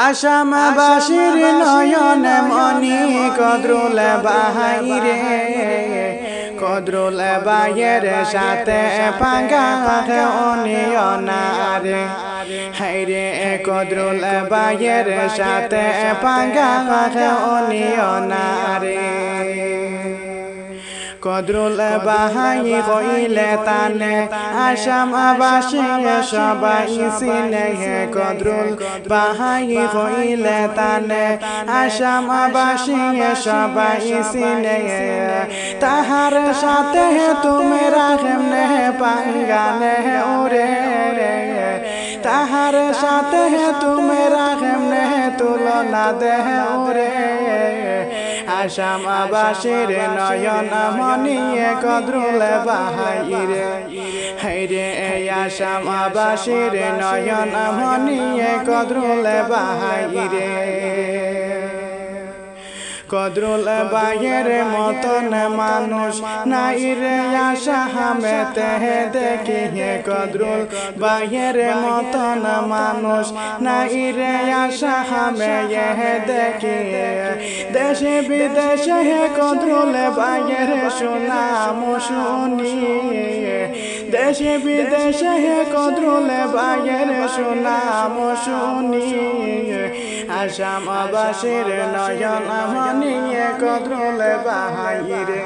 আসামবাসীর নয়ন মনি কদ্রুল বাহাইরে কদ্রুল বাইয়ের সাথে পাঙ্গা অনিয়নারে। হাইরে কদ্রুল বাইয়ের সাথে পাঙ্গা অনিয়নারে। কদ্রুল বাহাই কইলে তানে আসাম আবাসে সবাই চিনে হে কদ্রুল বাহাই কইলে তানে আসাম আবাসে সবাই চিনে তাহার সাথে তুমি রাখেমনে পাঙ্গানে ওরে তাহার সাথে তুমি রাখেমনে তুলনা দেহ ওরে আসাম আবাসের নয়ন মনিয়ে কদ্রুল বাহাইরে। হাইরে আসাম আবাসের নয়ন মনিয়ে কদ্রুল বাহাইরে। কদ্রুল বাহের মতন মানুষ নাই রে আশা হামেতে দেখি হে কদ্রুল বাহের মতন মানুষ নাই রে আশা, হামে দেখি দেশে বিদেশে হে কদ্রুল বাহের সুনাম শুনি দেশে বিদেশে হে কদ্রুল বাহের সুনাম শুনি আসাম আবাসের নয়ন মনিয়ে কদ্রুল বাহাইরে।